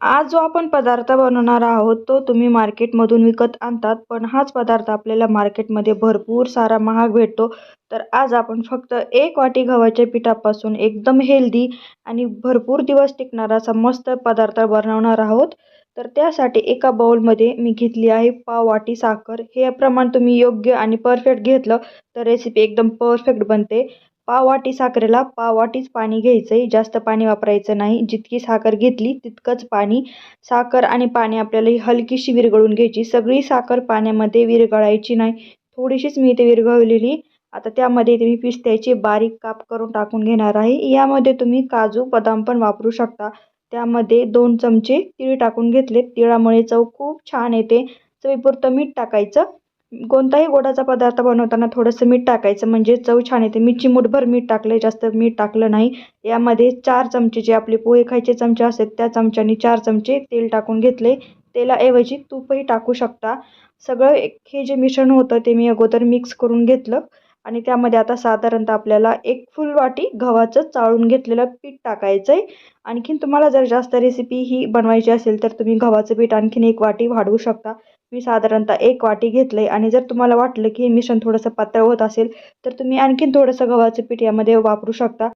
आज जो आपण पदार्थ बनवणार आहोत तो तुम्ही मार्केटमधून विकत आणतात. पण हाच पदार्थ आपल्याला मार्केटमध्ये भरपूर सारा महाग भेटतो. तर आज आपण फक्त एक वाटी गव्हाच्या पिठापासून एकदम हेल्दी आणि भरपूर दिवस टिकणारा असा मस्त पदार्थ बनवणार आहोत. तर त्यासाठी एका बाउलमध्ये मी घेतली आहे पाव वाटी साखर. हे प्रमाण तुम्ही योग्य आणि परफेक्ट घेतलं तर रेसिपी एकदम परफेक्ट बनते. पाव वाटी साखरेला पाव वाटीच पाणी घ्यायचं आहे जास्त पाणी वापरायचं नाही. जितकी साखर घेतली तितकंच पाणी. साखर आणि पाणी आपल्याला ही हलकीशी विरघळून घ्यायची. सगळी साखर पाण्यामध्ये विरघळायची नाही. थोडीशीच मी इथे विरघळलेली. आता त्यामध्ये तुम्ही पिस्त्याचे बारीक काप करून टाकून घेणार आहे. यामध्ये तुम्ही काजू बदाम पण वापरू शकता. त्यामध्ये दोन चमचे तीळ टाकून घेतले तिळामुळे चव खूप छान येते. चवीपुरतं मीठ टाकायचं. कोणताही गोडाचा पदार्थ बनवताना थोडंसं मीठ टाकायचं म्हणजे चव छान येते. मी चिमूटभर मीठ टाकले जास्त मीठ टाकलं नाही. यामध्ये चार चमचे जे आपले पोहे खायचे चमचे असतात त्या चमच्याने चार चमचे तेल टाकून घेतले. तेलाऐवजी तूपही टाकू शकता. सगळं हे जे मिश्रण होतं ते मी अगोदर मिक्स करून घेतलं. आणि त्यामध्ये आता साधारणतः आपल्याला एक फुल वाटी गव्हाचं चाळून घेतलेलं पीठ टाकायचं आहे आणखीन तुम्हाला जर जास्त रेसिपी ही बनवायची असेल तर तुम्ही गव्हाचं पीठ आणखीन एक वाटी वाढवू शकता. मी साधारणतः एक वाटी घेतलं आहे आणि जर तुम्हाला वाटलं की हे मिश्रण थोडंसं पातळ होत असेल तर तुम्ही आणखीन थोडंसं गव्हाचं पीठ यामध्ये वापरू शकता.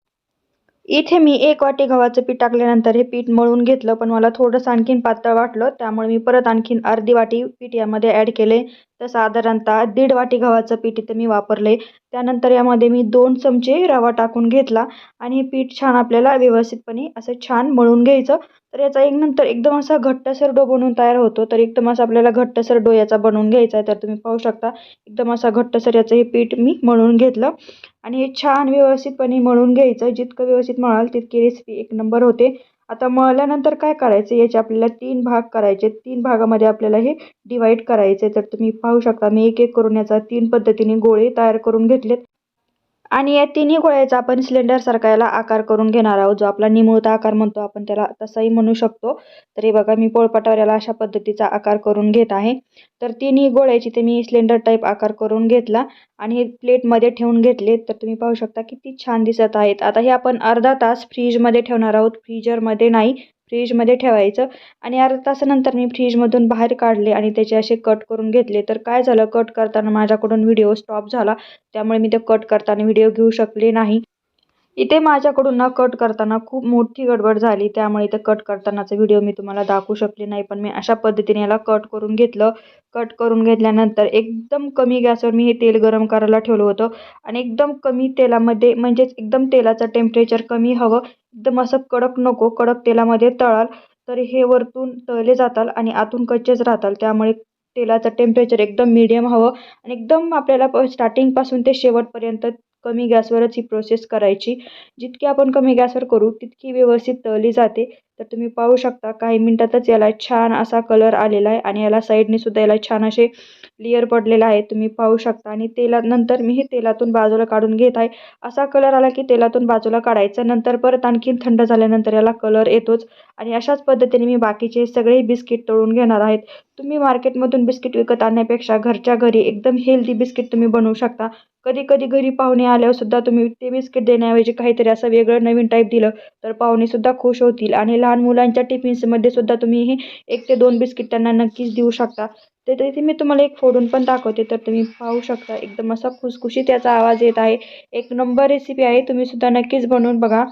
इथे मी एक वाटी गव्हाचं पीठ टाकल्यानंतर हे पीठ मळून घेतलं पण मला थोडंसं आणखीन पातळ वाटलं त्यामुळे मी परत आणखीन अर्धी वाटी पीठ यामध्ये ॲड केले तर साधारणतः दीड वाटी गव्हाचं पीठ इथं मी वापरले त्यानंतर यामध्ये मी दोन चमचे रवा टाकून घेतला आणि हे पीठ छान आपल्याला व्यवस्थितपणे असं छान मळून घ्यायचं. तर याचा एक नंतर एकदम असा घट्टसर डो बनवून तयार होतो. तर एकदम असं आपल्याला घट्टसर डो याचा बनवून घ्यायचा आहे तर तुम्ही पाहू शकता. एकदम असा घट्टसर याचं हे पीठ मी मळून घेतलं आणि हे छान व्यवस्थितपणे मळून घ्यायचं. जितकं व्यवस्थित मळाल तितकी रेसिपी एक नंबर होते. आता मळल्यानंतर काय करायचं? याचे आपल्याला तीन भाग करायचे. तीन भागामध्ये आपल्याला हे डिवाईड करायचे. तर तुम्ही पाहू शकता मी एक एक करून याचा तीन पद्धतीने गोळे तयार करून घेतलेत. आणि या तिन्ही गोळ्याचा आपण सिलेंडरसारखा याला आकार करून घेणार आहोत. जो आपला निमुळता आकार म्हणतो आपण त्याला तसाही म्हणू शकतो. तर हे बघा मी पोळपाटावर याला अशा पद्धतीचा आकार करून घेत आहे. तर तिन्ही गोळ्याची ते मी सिलेंडर टाईप आकार करून घेतला आणि हे प्लेटमध्ये ठेवून घेतले. तर तुम्ही पाहू शकता किती छान दिसत आहेत. आता हे आपण अर्धा तास फ्रीजमध्ये ठेवणार आहोत. फ्रीजरमध्ये नाही. फ्रीजमध्ये ठेवायचं. आणि अर्धा तासानंतर मी फ्रीजमधून बाहेर काढले आणि त्याचे असे कट करून घेतले. तर काय झालं? कट करताना माझ्याकडून व्हिडिओ स्टॉप झाला. त्यामुळे मी ते कट करताना व्हिडिओ घेऊ शकले नाही. इथे माझ्याकडून ना कट करताना खूप मोठी गडबड झाली. त्यामुळे इथे कट करतानाचा व्हिडिओ मी तुम्हाला दाखवू शकले नाही. पण मी अशा पद्धतीने याला कट करून घेतलं. कट करून घेतल्यानंतर एकदम कमी गॅसवर मी हे तेल गरम करायला ठेवलं होतं. आणि एकदम कमी तेलामध्ये म्हणजेच एकदम तेलाचं टेम्परेचर कमी हवं. एकदम असं कडक नको कडक तेलामध्ये तळाल तर हे वरतून तळले जातात आणि आतून कच्चेच राहतात त्यामुळे तेलाचं टेम्परेचर एकदम मीडियम हवं. आणि एकदम आपल्याला स्टार्टिंगपासून ते शेवटपर्यंत कमी गॅसवरच ही प्रोसेस करायची. जितकी आपण कमी गॅसवर करू तितकी व्यवस्थित तळली जाते. तर तुम्ही पाहू शकता काही मिनटातच याला छान असा कलर आलेला आहे आणि याला साईडने सुद्धा याला छान असे लेअर पडलेला आहे तुम्ही पाहू शकता आणि तेलानंतर मी हे तेलातून बाजूला काढून घेत आहे. असा कलर आला की तेलातून बाजूला काढायचा. नंतर परत आणखीन थंड झाल्यानंतर याला कलर येतोच. आणि अशाच पद्धतीने मी बाकीचे सगळे बिस्किट तळून घेणार आहेत. तुम्ही मार्केटमधून बिस्किट विकत आणण्यापेक्षा घरच्या घरी एकदम हेल्दी बिस्किट तुम्ही बनवू शकता. कधी कधी घरी पाहुणे आल्यावर सुद्धा तुम्ही ते बिस्किट देण्याऐवजी काहीतरी असं वेगळं नवीन टाईप दिलं तर पाहुणेसुद्धा खुश होतील. आणि लहान मुलांच्या टिफिन्समध्ये सुद्धा तुम्ही हे एक ते दोन बिस्किट त्यांना नक्कीच देऊ शकता. तर तिथे मी तुम्हाला एक फोडून पण दाखवते तर तुम्ही पाहू शकता. एकदम असा खुसखुशी त्याचा आवाज येत आहे. एक नंबर रेसिपी आहे तुम्ही सुद्धा नक्कीच बनवून बघा.